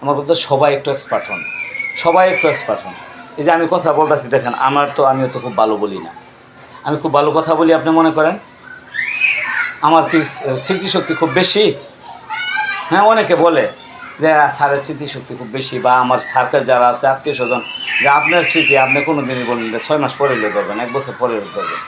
আমার বলতে সবাই একটু এক্সপার্ট হন। সবাই একটু এক্সপার্ট হন। এই যে আমি কথা বলতেছি, দেখেন, আমার তো আমিও তো খুব ভালো বলি না। আমি খুব ভালো কথা বলি, আপনি মনে করেন? আমার কি স্মৃতিশক্তি খুব বেশি? হ্যাঁ অনেকে বলে যে স্যারের স্মৃতিশক্তি খুব বেশি বা আমার সার্কেল যারা আছে, আত্মীয় স্বজন, যে আপনার স্মৃতি আপনি কোনো দিনই বলেন যে ছয় মাস পরে ধরবেন, এক বছর পরে ধরবেন।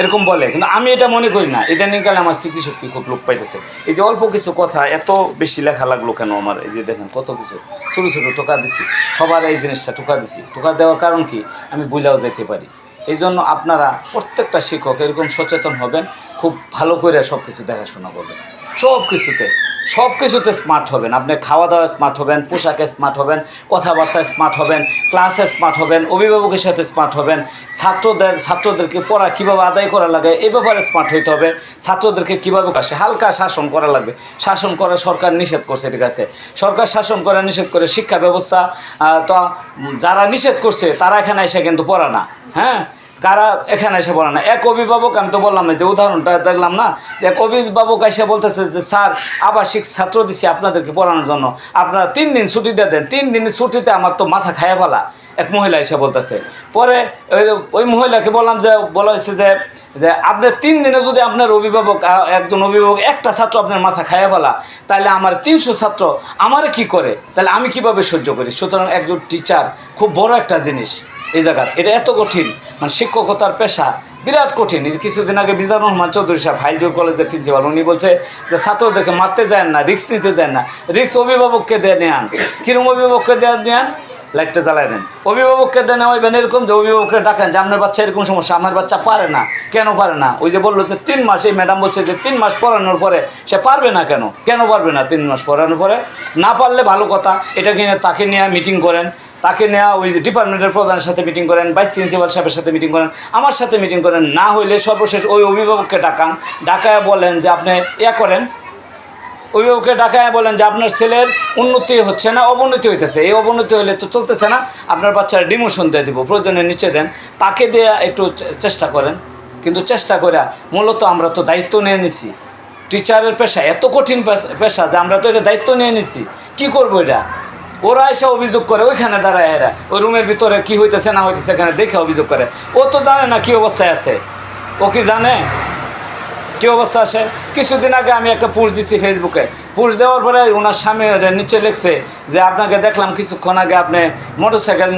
এরকম বলে, কিন্তু আমি এটা মনে করি না। ইদানিংকালে আমার স্মৃতিশক্তি খুব লোপ পাইতেছে। এই যে অল্প কিছু কথা, এত বেশি লেখা লাগল কেন আমার? এই যে দেখেন, কত কিছু। ছোটো ছোটো টোকা দিছি, সবার এই জিনিসটা টোকা দিছি। টোকা দেওয়ার কারণ কি? আমি বইলাও যেতে পারি। এই জন্য আপনারা প্রত্যেকটা শিক্ষক এরকম সচেতন হবেন, খুব ভালো করে সব কিছু দেখাশোনা করবেন। সব কিছুতে সব কিছুতে স্মার্ট হবেন। আপনি খাওয়া দাওয়া স্মার্ট হবেন, পোশাকে স্মার্ট হবেন, কথাবার্তায় স্মার্ট হবেন ক্লাসে স্মার্ট হবেন, অভিভাবকের সাথে স্মার্ট হবেন। ছাত্রদের, ছাত্রদেরকে পড়া কীভাবে আদায় করা লাগে এই ব্যাপারে স্মার্ট হইতে হবে। ছাত্রদেরকে কীভাবে কাছে হালকা শাসন করা লাগবে। শাসন করা সরকার নিষেধ করছে, ঠিক আছে? সরকার শাসন করা নিষেধ করে শিক্ষা ব্যবস্থা তো, যারা নিষেধ করছে, তারা এখানে এসে কিন্তু পড়া না। হ্যাঁ? কারা এখানে এসে পড়ে না? এক অভিভাবক, আমি তো বললাম না যে উদাহরণটা দেখলাম না, এক অভিভাবক এসে বলতেছে যে, স্যার, আবাসিক ছাত্র দিছি আপনাদেরকে পড়ানোর জন্য। আপনারা তিন দিন ছুটি দিয়ে দেন। তিন দিনের ছুটিতে আমার তো মাথা খায়া ফেলা। এক মহিলা এসে বলতেছে। পরে ওই ওই মহিলাকে বললাম যে, বলা হয়েছে যে যে, আপনার তিন দিনে যদি আপনার অভিভাবক একজন অভিভাবক, একটা ছাত্র আপনার মাথা খায়া ফেলা তাহলে আমার তিনশো ছাত্র আমারে কি করে? তাহলে আমি কীভাবে সহ্য করি? সুতরাং একজন টিচার খুব বড় একটা জিনিস। এই জায়গার এটা এত কঠিন। মানে শিক্ষকতার পেশা, বিরাট কঠিন। কিছুদিন আগে বিজানুর রহমান চৌধুরী সাহেব হাইজুর কলেজের প্রিন্সিপাল, উনি বলছে যে ছাত্রদেরকে মারতে যায় না রিক্স নিতে যায় না। রিক্স অভিভাবককে দিয়ে নেন কিরম অভিভাবককে দিয়ে নেন লাইটটা জ্বালায় দেন। অভিভাবককে দেন ওইবেন এরকম যে অভিভাবককে ডাকেন যে আপনার বাচ্চা এরকম সমস্যা আমার বাচ্চা পারে না। কেন পারে না? ওই যে বলল যে তিন মাস, এই ম্যাডাম বলছে যে তিন মাস পড়ানোর পরে সে পারবে না কেন? কেন পারবে না তিন মাস পড়ানোর পরে? না পারলে ভালো কথা, এটা কিনে তাকে নিয়ে মিটিং করেন। তাকে নেওয়া ওই ডিপার্টমেন্টের প্রধানের সাথে মিটিং করেন ভাইস প্রিন্সিপাল সাহেবের সাথে মিটিং করেন, আমার সাথে মিটিং করেন, না হইলে সর্বশেষ ওই অভিভাবককে ডাকান, ডাকায় বলেন যে আপনি ইয়া করেন। অভিভাবককে ডাকায় বলেন যে আপনার ছেলের উন্নতি হচ্ছে না, অবনতি হইতেছে। এই অবনতি হলে তো চলতেছে না, আপনার বাচ্চার ডিমোশন দিয়ে দিব, প্রয়োজনে নিচে দেন। তাকে দিয়ে একটু চেষ্টা করেন। কিন্তু চেষ্টা করে মূলত আমরা তো দায়িত্ব নিয়ে নিছি। টিচারের পেশা, এত কঠিন পেশা যে আমরা তো এটা দায়িত্ব নিয়ে নিছি। কি করব এটা? ওরা এসে অভিযোগ করে, ওইখানে দাঁড়ায় এরা। ওই রুমের ভিতরে কি হইতেছে, না হইতেছে, এখানে দেখে অভিযোগ করে। ও তো জানে না কি অবস্থায় আছে। ও কি জানে? কি অবস্থা আসে কিছুদিন আগে আমি একটা পোস্ট দিছি ফেসবুকে পোস্ট দেওয়ার পরে ওনার স্বামী নিচে লিখছে যে, আপনাকে দেখলাম কিছুক্ষণ আগে আপনি মোটরসাইকেল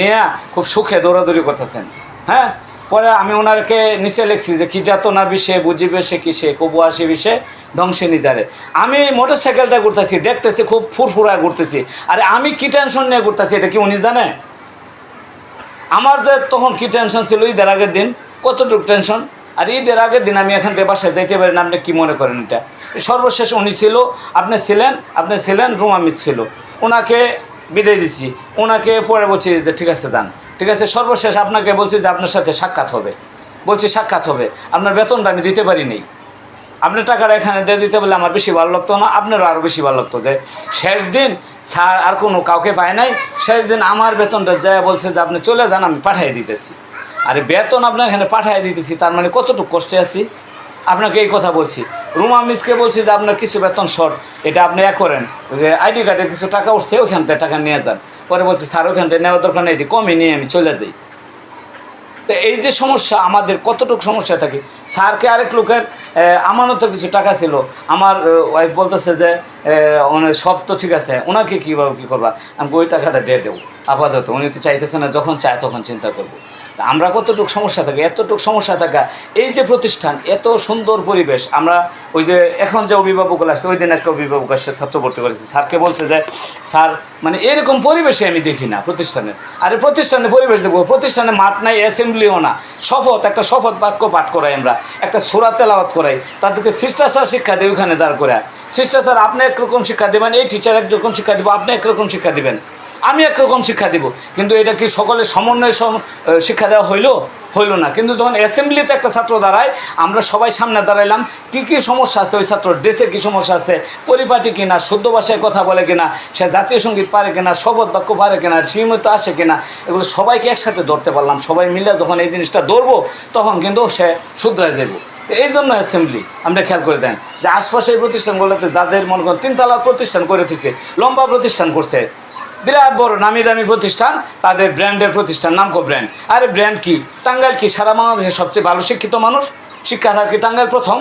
নিয়ে খুব সুখে দৌড়াদৌড়ি করতেছেন। হ্যাঁ? পরে আমি ওনারকে নিচে লিখছি যে, কি যাতনার বিষয়ে, বুঝিবে সে কি সে? কবু আসে বিষয়ে ধ্বংসে নিজারে আমি মোটর সাইকেলটা ঘুরতেছি, দেখতেছি খুব ফুরফুরা ঘুরতেছি। আরে আমি কি টেনশন নিয়ে ঘুরতেছি, এটা কি উনি জানে? আমার যে তখন কি টেনশন ছিল, ঈদের আগের দিন, কতটুকু টেনশন আর ঈদের আগের দিন আমি এখান থেকে বাসায় যাইতে পারি না, আপনি কী মনে করেন এটা? সর্বশেষ উনি ছিল, আপনি ছিলেন আপনি ছিলেন রুমামিত ছিল। ওনাকে বিদায় দিছি। ওনাকে পরে বলছি যে ঠিক আছে যান ঠিক আছে, সর্বশেষ আপনাকে বলছি যে আপনার সাথে সাক্ষাৎ হবে। বলছি সাক্ষাৎ হবে। আপনার বেতনটা আমি দিতে পারিনি আপনি টাকাটা এখানে দিয়ে দিতে বলে আমার বেশি ভালো লাগতো না, আপনারও আরও বেশি ভালো লাগতো যে শেষ দিন স্যার আর কোনো কাউকে পায় নাই, শেষ দিন আমার বেতনটা যায় বলছে যে আপনি চলে যান, আমি পাঠিয়ে দিতেছি। আরে বেতন আপনার এখানে পাঠিয়ে দিতেছি, তার মানে কতটুকু কষ্টে আছি? আপনাকে এই কথা বলছি। রুমা মিসকে বলছি যে আপনার কিছু বেতন শর্ট, এটা আপনি এক করেন। যে আইডি কার্ডে কিছু টাকা উঠছে, ওইখান থেকে টাকা নিয়ে যান। পরে বলছে, স্যার ওখান থেকে নেওয়া দরকার নেই কমই নিয়ে আমি চলে যাই। তো এই যে সমস্যা, আমাদের কতটুকু সমস্যা থাকে? স্যারকে আরেক লোকের আমারও আমানতের কিছু টাকা ছিল। আমার ওয়াইফ বলতেছে যে সব তো ঠিক আছে, ওনাকে কীভাবে কী করবা? আমি ওই টাকাটা দিয়ে দেবো, আপাতত। উনি তো চাইতেছে না, যখন চায় তখন চিন্তা করব। তা আমরা কতটুকু সমস্যা থাকে, এতটুকু সমস্যা থাকা, এই যে প্রতিষ্ঠান, এত সুন্দর পরিবেশ, আমরা ওই যে এখন যে অভিভাবকগুলো আসছে, ওই দিন একটা অভিভাবক আসছে, ছাত্র ভর্তি করেছে। স্যারকে বলছে যে, স্যার মানে এরকম পরিবেশে আমি দেখি না প্রতিষ্ঠানে। আরে প্রতিষ্ঠানে পরিবেশ দেখব প্রতিষ্ঠানে মাঠ নাই অ্যাসেম্বলিও না। শপথ, একটা শপথ বাক্য পাঠ করাই আমরা, একটা সুরা তেলাওয়াত করাই। তাদেরকে শিষ্টাচার শিক্ষা দিই ওইখানে দাঁড় করে শিষ্টাচার, আপনি একরকম শিক্ষা দেবেন, এই টিচার একরকম শিক্ষা দেবো, আপনি একরকম শিক্ষা দিবেন। আমি একরকম শিক্ষা দিব। কিন্তু এটা কি সকলের সমন্বয় সম- শিক্ষা দেওয়া হইল? হইল না। কিন্তু যখন অ্যাসেম্বলিতে একটা ছাত্র দাঁড়ায়, আমরা সবাই সামনে দাঁড়াইলাম, কি কি সমস্যা আছে ওই ছাত্র ড্রেসে কী সমস্যা আছে? পরিপাটি কিনা? শুদ্ধ ভাষায় কথা বলে কিনা? সে জাতীয় সংগীত পারে কিনা? শপথ বাক্য পারে কিনা? সীমিত আসে কিনা? এগুলো সবাইকে একসাথে ধরতে পারলাম। সবাই মিলে যখন এই জিনিসটা ধরবো, তখন কিন্তু সে শুধরায় যাব এই জন্য অ্যাসেম্বলি আমরা খেয়াল করে দেন। যে আশপাশের প্রতিষ্ঠানগুলোতে যাদের মনে করেন তিনতলা প্রতিষ্ঠান করে দিছে, লম্বা প্রতিষ্ঠান করছে বিরাট বড় নামি দামি প্রতিষ্ঠান, তাদের ব্র্যান্ডের প্রতিষ্ঠান নামকো ব্র্যান্ড। আরে ব্র্যান্ড কি? টাঙ্গাইল কি? সারা বাংলাদেশের সবচেয়ে ভালো শিক্ষিত মানুষ? শিক্ষার হার কি টাঙ্গাইল প্রথম?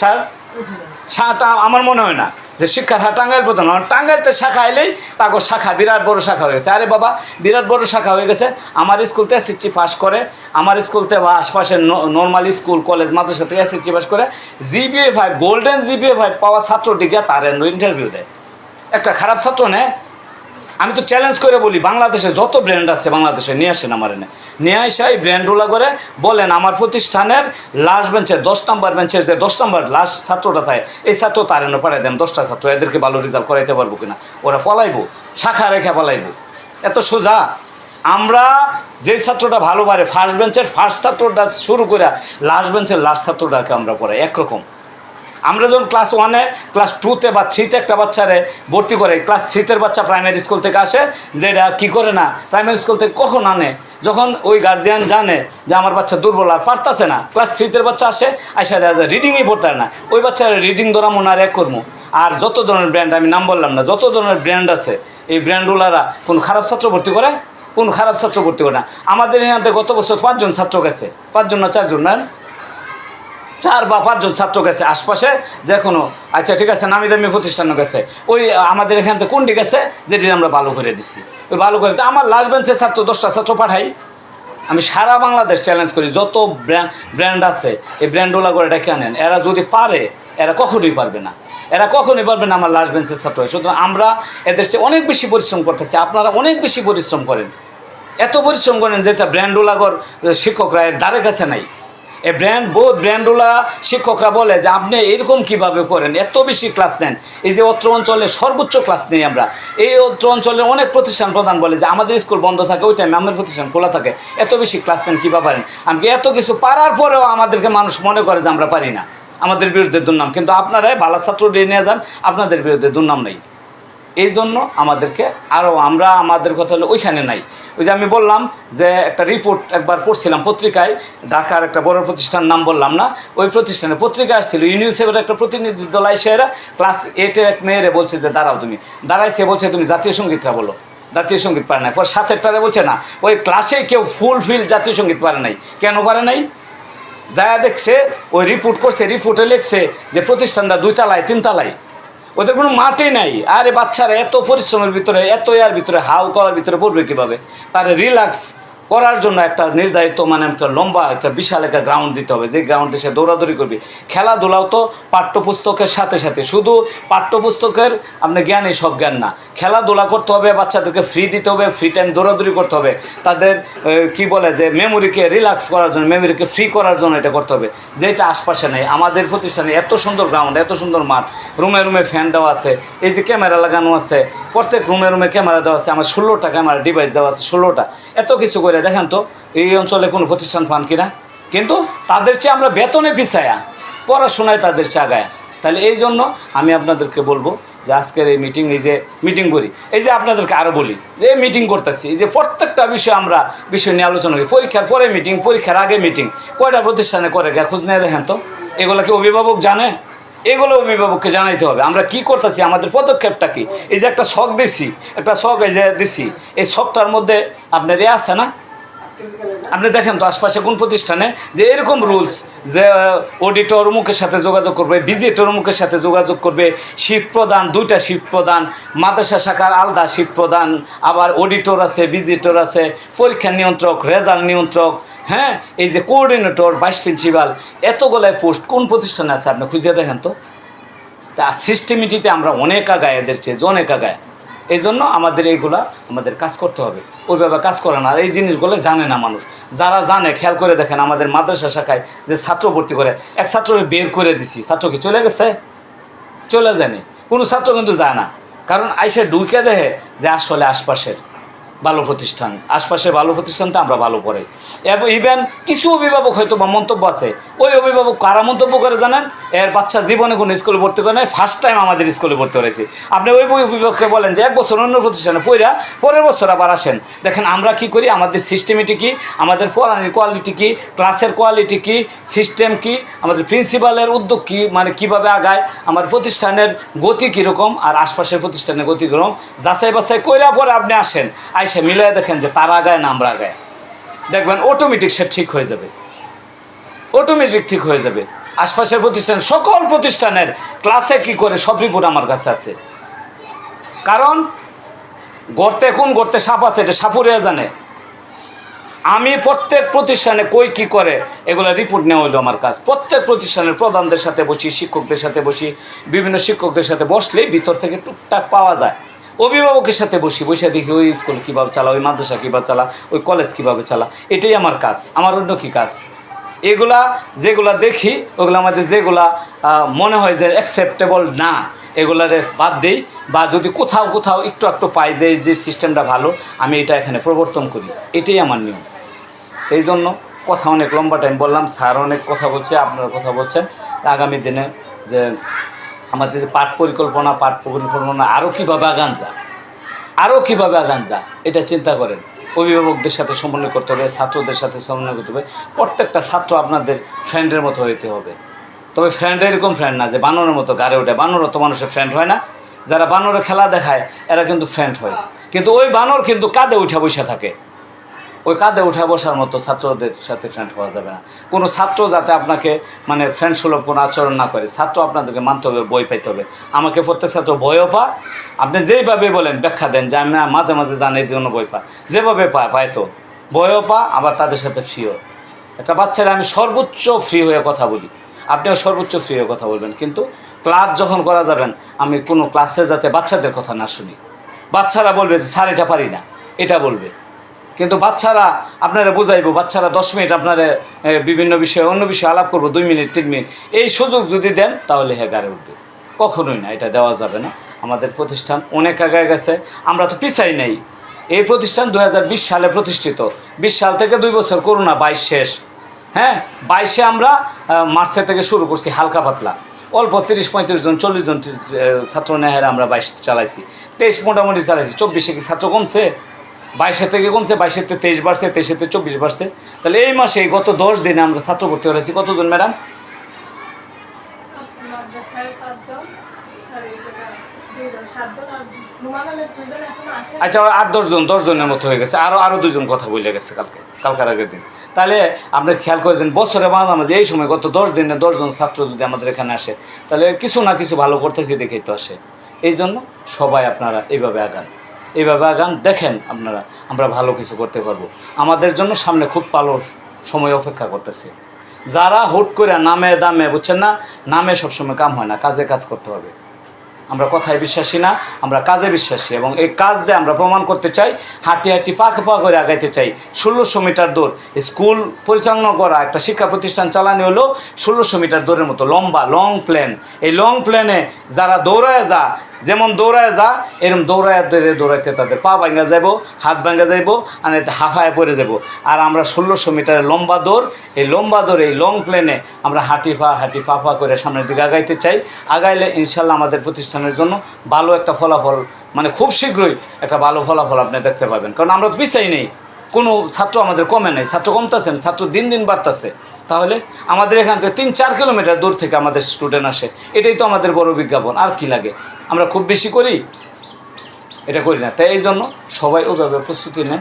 স্যার? আমার মনে হয় না যে শিক্ষার হার টাঙ্গাইল প্রথম। টাঙ্গাইলতে শাখা এলেই তাকে শাখা, বিরাট বড় শাখা হয়ে গেছে। আরে বাবা, বিরাট বড় শাখা হয়ে গেছে। আমার স্কুলতে এসএসসি পাস করে, আমার স্কুলতে বা আশপাশের নর্মাল স্কুল কলেজ মাদ্রাসাতে এসএসসি পাস করে GPA five golden GPA five পাওয়া ছাত্রটিকে তার ইন্টারভিউ দেয়। একটা খারাপ ছাত্র নেয় আমি তো চ্যালেঞ্জ করে বলি, বাংলাদেশে যত ব্র্যান্ড আছে বাংলাদেশে নিয়ে আসেন আমার এনে। নিয়ে আসে এই ব্র্যান্ডগুলো করে বলেন, আমার প্রতিষ্ঠানের লাস্ট বেঞ্চের দশ নম্বর বেঞ্চের যে দশ নম্বর লাস্ট ছাত্রটা থাকে, এই ছাত্র তার এনে পাঠাই দেন, দশটা ছাত্র, এদেরকে ভালো রেজাল্ট করাইতে পারব কিনা? ওরা পলাইবো, শাখা রেখে পলাইবো। এত সোজা। আমরা যে ছাত্রটা ভালো পারে ফার্স্ট বেঞ্চের ফার্স্ট ছাত্রটা শুরু করে লাস্ট বেঞ্চের লাস্ট ছাত্রটাকে আমরা পড়াই, একরকম। আমরা যখন ক্লাস ওয়ানে ক্লাস টুতে বা থ্রিতে একটা বাচ্চারে ভর্তি করে ক্লাস থ্রিতের বাচ্চা প্রাইমারি স্কুল থেকে আসে যেটা কি করে না প্রাইমারি স্কুল থেকে কখন আনে? যখন ওই গার্জিয়ান জানে যে আমার বাচ্চা দুর্বল আর পারতাছে না ক্লাস থ্রিতের বাচ্চা আসে আসে রিডিংই পড়তে না। ওই বাচ্চার রিডিং ধরা মনে আর এক করব আর যত ধরনের ব্র্যান্ড আমি নাম বললাম না, যত ধরনের ব্র্যান্ড আছে, এই ব্র্যান্ডগুলারা কোন খারাপ ছাত্র ভর্তি করে, কোন খারাপ ছাত্র ভর্তি করে না। আমাদের এখানে গত বছর পাঁচজন ছাত্র গেছে, পাঁচজন না চারজন, না? চার বা পাঁচজন ছাত্র গেছে আশপাশে যে কোনো আচ্ছা ঠিক আছে, নামি দামি প্রতিষ্ঠানও গেছে। ওই, আমাদের এখান থেকে কোনটি গেছে? যেটি আমরা ভালো করে দিচ্ছি ওই ভালো করে তো আমার লাস্ট বেঞ্চের ছাত্র, দশটা ছাত্র পাঠাই। আমি সারা বাংলাদেশ চ্যালেঞ্জ করি। যত ব্র্যান্ড আছে, এই ব্র্যান্ডগুলো করে ডেকে আনেন। এরা যদি পারে, এরা কখনোই পারবে না। এরা কখনোই পারবে না আমার লাস্ট বেঞ্চের ছাত্র। সুতরাং আমরা এদের চেয়ে অনেক বেশি পরিশ্রম করতেছি। আপনারা অনেক বেশি পরিশ্রম করেন। এত পরিশ্রম করেন যেটা ব্র্যান্ডওয়ালাগর শিক্ষকরা এর দ্বারে কাছে নাই। এই ব্র্যান্ড বহুত ব্র্যান্ডওয়ালা শিক্ষকরা বলে যে আপনি এরকম কীভাবে করেন? এত বেশি ক্লাস নেন। এই যে অত্র অঞ্চলে সর্বোচ্চ ক্লাস নেই আমরা। এই অত্র অঞ্চলে অনেক প্রতিষ্ঠান প্রধান বলে যে আমাদের স্কুল বন্ধ থাকে, ওই টাইমে আমাদের প্রতিষ্ঠান খোলা থাকে। এত বেশি ক্লাস নেন কীভাবে পারেন? আমি এত কিছু পারার পরেও আমাদেরকে মানুষ মনে করে যে আমরা পারি না? আমাদের বিরুদ্ধে দুর্নাম। কিন্তু আপনারাই ভালো ছাত্র নিয়ে যান, আপনাদের বিরুদ্ধে দুর্নাম নেই। এই জন্য আমাদেরকে আরও আমরা আমাদের কথা হলো ওইখানে নাই। ওই যে আমি বললাম যে একটা রিপোর্ট একবার পড়ছিলাম পত্রিকায়, ঢাকার একটা বড় প্রতিষ্ঠান নাম বললাম না, ওই প্রতিষ্ঠানে পত্রিকা আসছিল, ইউনিসেফের একটা প্রতিনিধি দল এরা ক্লাস এইটের এক মেয়েরে বলছে যে, দাঁড়াও তুমি। দাঁড়াইছে, বলছে, তুমি জাতীয় সঙ্গীতটা বলো। জাতীয় সংগীত পারে নাই। পর সাতেরটারে বলছে, না। ওই ক্লাসে কেউ ফুল ফিল জাতীয় সংগীত পারে নাই। কেন পারে নাই? যারা দেখছে, ওই রিপোর্ট করছে রিপোর্টে লিখছে যে, প্রতিষ্ঠানটা দুই তালায়, তিন তালায়। ওদের কোনো মাঠে নাই। আরে বাচ্চারা, এত পরিশ্রমের ভিতরে, এত ইয়ার ভিতরে, হাউ করার ভিতরে পড়বে কীভাবে? তার রিল্যাক্স করার জন্য একটা নির্ধারিত মানে একটা লম্বা, একটা বিশাল একটা গ্রাউন্ড দিতে হবে। যে গ্রাউন্ডে সে দৌড়াদৌড়ি করবে। খেলাধুলাও তো পাঠ্যপুস্তকের সাথে সাথে। শুধু পাঠ্যপুস্তকের আপনার জ্ঞানই সব জ্ঞান না। খেলাধুলা করতে হবে, বাচ্চাদেরকে ফ্রি দিতে হবে ফ্রি টাইম দৌড়াদৌড়ি করতে হবে। তাদের কি বলে যে মেমোরিকে রিল্যাক্স করার জন্য মেমোরিকে ফ্রি করার জন্য এটা করতে হবে। যেটা আশপাশে নেই। আমাদের প্রতিষ্ঠানে এত সুন্দর গ্রাউন্ড এত সুন্দর মাঠ। রুমে রুমে ফ্যান দেওয়া আছে। এই যে ক্যামেরা লাগানো আছে, প্রত্যেক রুমে রুমে ক্যামেরা দেওয়া আছে। আমার ষোলোটা ক্যামেরা ডিভাইস দেওয়া আছে, ষোলোটা। এত কিছু করে দেখেন তো, এই অঞ্চলে কোনো প্রতিষ্ঠান পান কিনা? কিন্তু তাদের চেয়ে আমরা বেতনে পিছায়া, পড়াশোনায় তাদের চেয়ে আগায়। তাহলে এই জন্য আমি আপনাদেরকে বলব যে আজকের এই মিটিং এই যে মিটিং করি, এই যে আপনাদেরকে আরও বলি, যে মিটিং করতেছি, এই যে প্রত্যেকটা বিষয় আমরা, বিষয় নিয়ে আলোচনা করি, পরীক্ষার পরে মিটিং পরীক্ষার আগে মিটিং কয়টা প্রতিষ্ঠানে করে গা খোঁজ নিয়ে দেখেন তো। এগুলো কি অভিভাবক জানে? এগুলো অভিভাবককে জানাইতে হবে। আমরা কি করতেছি, আমাদের পদক্ষেপটা কি? এই যে একটা শখ দিছি, একটা শখ এই যে দিছি, এই শখটার মধ্যে আপনার এ আছে না? আপনি দেখেন তো আশপাশে কোন প্রতিষ্ঠানে যে এরকম রুলস যে অডিটর অমুকের সাথে যোগাযোগ করবে ভিজিটর অমুকের সাথে যোগাযোগ করবে শিফট প্রদান, দুইটা শিফট প্রদান, মাদ্রাসা শাখার আলাদা শিফট প্রদান, আবার অডিটর আছে ভিজিটর আছে, পরীক্ষা নিয়ন্ত্রক রেজাল্ট নিয়ন্ত্রক হ্যাঁ? এই যে কোঅর্ডিনেটর ভাইস প্রিন্সিপাল এতগুলাই পোস্ট কোন প্রতিষ্ঠানে আছে? আপনি খুঁজে দেখেন তো। তা সিস্টেমিটিতে আমরা অনেক আগায় এদের চেয়ে, অনেক আগায়। এই জন্য আমাদের এইগুলা আমাদের কাজ করতে হবে। ওইভাবে কাজ করে না। আর এই জিনিসগুলো জানে না মানুষ। যারা জানে, খেয়াল করে দেখেন, আমাদের মাদ্রাসা শাখায় যে ছাত্র ভর্তি করে, এক ছাত্রকে বের করে দিছি। ছাত্রকে চলে গেছে? চলে যায়নি। কোনো ছাত্র কিন্তু যায় না। কারণ আইসে ঢুকে দেহে যে আসলে আশপাশের। ভালো প্রতিষ্ঠান। আশপাশে ভালো প্রতিষ্ঠান তো আমরা ভালো পড়ে। এবং ইভেন কিছু অভিভাবক হয়তো বা মন্তব্য আছে। ওই অভিভাবক কারা মন্তব্য করে জানেন? এর বাচ্চা জীবনে কোনো স্কুলে ভর্তি করে নাই ফার্স্ট টাইম আমাদের স্কুলে ভর্তি করেছি আপনি ওই অভিভাবককে বলেন যে, এক বছর অন্য প্রতিষ্ঠানে পড়া পরের বছর আবার আসেন। দেখেন আমরা কি করি? আমাদের সিস্টেমিটি কি? আমাদের পড়ানোর কোয়ালিটি কি? ক্লাসের কোয়ালিটি কি? সিস্টেম কি? আমাদের প্রিন্সিপালের উদ্যোগ কী? মানে কীভাবে আগায়? আমার প্রতিষ্ঠানের গতি কীরকম? আর আশপাশের প্রতিষ্ঠানের গতি কীরকম? যাচাই বাছাই কইরা পরে আপনি আসেন। আইসে মিলাই দেখেন যে তারা আগায় না আমরা আগায়। দেখবেন অটোমেটিক সে ঠিক হয়ে যাবে। অটোমেটিক ঠিক হয়ে যাবে। আশপাশের প্রতিষ্ঠান, সকল প্রতিষ্ঠানের ক্লাসে কি করে সব রিপোর্ট আমার কাছে আছে। কারণ গর্তে কোন গর্তে সাপ আছে এটা সাপুরিয়া জানে। আমি প্রত্যেক প্রতিষ্ঠানে কই কি করে এগুলো রিপোর্ট নেওয়া হলো আমার কাজ প্রত্যেক প্রতিষ্ঠানের প্রধানদের সাথে বসি, শিক্ষকদের সাথে বসি, বিভিন্ন শিক্ষকদের সাথে বসলেই ভিতর থেকে টুকটাক পাওয়া যায়। অভিভাবকের সাথে বসি বসে দেখি ওই স্কুল কীভাবে চালা, ওই মাদ্রাসা কীভাবে চালা, ওই কলেজ কীভাবে চালা। এটাই আমার কাজ, আমার অন্য কী কাজ? এগুলা যেগুলা দেখি, ওগুলো আমাদের যেগুলা মনে হয় যে অ্যাকসেপ্টেবল না, এগুলারে বাদ দেই বা যদি কোথাও কোথাও একটু একটু পাই যে যে সিস্টেমটা ভালো, আমি এটা এখানে প্রবর্তন করি। এটাই আমার নিয়ম। এই জন্য কথা অনেক লম্বা টাইম বললাম, স্যার অনেক কথা বলছে, আপনারা কথা বলছেন। আগামী দিনে যে আমাদের পাঠ পরিকল্পনা পাঠ পরিকল্পনা আরও কীভাবে আগান যা আরও কীভাবে আগান যা এটা চিন্তা করেন। অভিভাবকদের সাথে সমন্বয় করতে হবে, ছাত্রদের সাথে সমন্বয় করতে হবে। প্রত্যেকটা ছাত্র আপনাদের ফ্রেন্ডের মতো হইতে হবে। তবে ফ্রেন্ড এরকম ফ্রেন্ড না যে বানরের মতো গাড়ে ওঠে। বানরও তো মানুষের ফ্রেন্ড হয় না। যারা বানরে খেলা দেখায়, এরা কিন্তু ফ্রেন্ড হয়। কিন্তু ওই বানর কিন্তু কাঁধে উঠা বসে থাকে। ওই কাঁধে উঠা বসার মতো ছাত্রদের সাথে ফ্রেন্ড হওয়া যাবে না। কোনো ছাত্র যাতে আপনাকে মানে ফ্রেন্ড সুলভ কোনো আচরণ না করে, ছাত্র আপনাদেরকে মানতে হবে, বই পাইতে হবে। আমাকে প্রত্যেক ছাত্র বইও পা আপনি যেইভাবে বলেন ব্যাখ্যা দেন, যে আমি মাঝে মাঝে জানি এই জন্য বই পা যেভাবে পায় পায় তো। বইও পা আবার তাদের সাথে ফ্রিও একটা বাচ্চারা আমি সর্বোচ্চ ফ্রি হয়ে কথা বলি। আপনিও সর্বোচ্চ ফ্রি হয়ে কথা বলবেন, কিন্তু ক্লাস যখন করা যাবেন, আমি কোনো ক্লাসে যাতে বাচ্চাদের কথা না শুনি। বাচ্চারা বলবে যে, স্যার, এটা পারি না। এটা বলবে। কিন্তু বাচ্চারা আপনারা বুঝাইবো, বাচ্চারা দশ মিনিট আপনারা বিভিন্ন বিষয়ে, অন্য বিষয়ে আলাপ করব, দুই মিনিট, তিন মিনিট। এই সুযোগ যদি দেন, তাহলে হ্যাঁ গাড়ি উঠবে। কখনোই না, এটা দেওয়া যাবে না। আমাদের প্রতিষ্ঠান অনেক আগায় গেছে, আমরা তো পিছাই নেই। এই প্রতিষ্ঠান দু হাজার বিশ সালে প্রতিষ্ঠিত। বিশ সাল থেকে দুই বছর করোনা, বাইশ শেষ। হ্যাঁ বাইশে আমরা মার্চে থেকে শুরু করছি, হালকা পাতলা। অল্প তিরিশ, পঁয়ত্রিশ জন, চল্লিশ জন ছাত্র নেহারে আমরা বাইশ চালাইছি। তেইশ মোটামুটি চালাইছি, চব্বিশে কি ছাত্র কমছে? বাইশে থেকে কমছে বাইশেতে তেইশ বাড়ছে তেইশেতে চব্বিশ বাড়ছে। তাহলে এই মাসে গত দশ দিনে আমরা ছাত্র ভর্তি হয়েছি। কতজন ম্যাডাম? আচ্ছা আট দশজন দশজনের মতো হয়ে গেছে। আরও আরও দুজন কথা বলে গেছে কালকে কালকার আগের দিন। তাহলে আপনি খেয়াল করে দিন বছরে মাঝামাঝি এই সময় গত দশ দিনে দশজন ছাত্র যদি আমাদের এখানে আসে তাহলে কিছু না কিছু ভালো করতেছি দেখেই তো আসে। এই জন্য সবাই আপনারা এইভাবে আগান। এইভাবে আগান দেখেন আপনারা, আমরা ভালো কিছু করতে পারব। আমাদের জন্য সামনে খুব ভালো সময় অপেক্ষা করতেছে। যারা হুট করে নামে দামে, বুঝছেন না? নামে সবসময় কাম হয় না, কাজে কাজ করতে হবে। আমরা কথায় বিশ্বাসী না, আমরা কাজে বিশ্বাসী এবং এই কাজ দিয়ে আমরা প্রমাণ করতে চাই, হাঁটি হাঁটি পাক পা করে আগাইতে চাই। ষোলোশো মিটার দৌড়, স্কুল পরিচালনা করা একটা শিক্ষা প্রতিষ্ঠান চালানি হলো ষোলোশো মিটার দৌড়ের মতো লম্বা লং প্ল্যান এই লং প্ল্যানে যারা দৌড়ায় যা যেমন দৌড়ায় যা এরকম দৌড়ায় দৌড়ে দৌড়াইতে তাদের পা ভাঙ্গা যাব হাত ভাঙ্গা যাইব, আর এতে হাফায় পড়ে যাব আর আমরা ষোলোশো মিটারের লম্বা দৌড়, এই লম্বা দৌড়, এই লং প্লেনে আমরা হাঁটি পা হাঁটি পা পা করে সামনের দিকে আগাইতে চাই। আগাইলে ইনশাল্লাহ আমাদের প্রতিষ্ঠানের জন্য ভালো একটা ফলাফল মানে খুব শীঘ্রই একটা ভালো ফলাফল আপনি দেখতে পাবেন। কারণ আমরা তো পিছাই নেই। কোনো ছাত্র আমাদের কমে নেই। ছাত্র কমতেছে না ছাত্র দিন দিন বাড়তেছে। তাহলে আমাদের এখান থেকে তিন চার কিলোমিটার দূর থেকে আমাদের স্টুডেন্ট আসে। এটাই তো আমাদের বড় বিজ্ঞাপন। আর কি লাগে? আমরা খুব বেশি করি এটা করি না। তাই এই জন্য সবাই ওভাবে প্রস্তুতি নেন।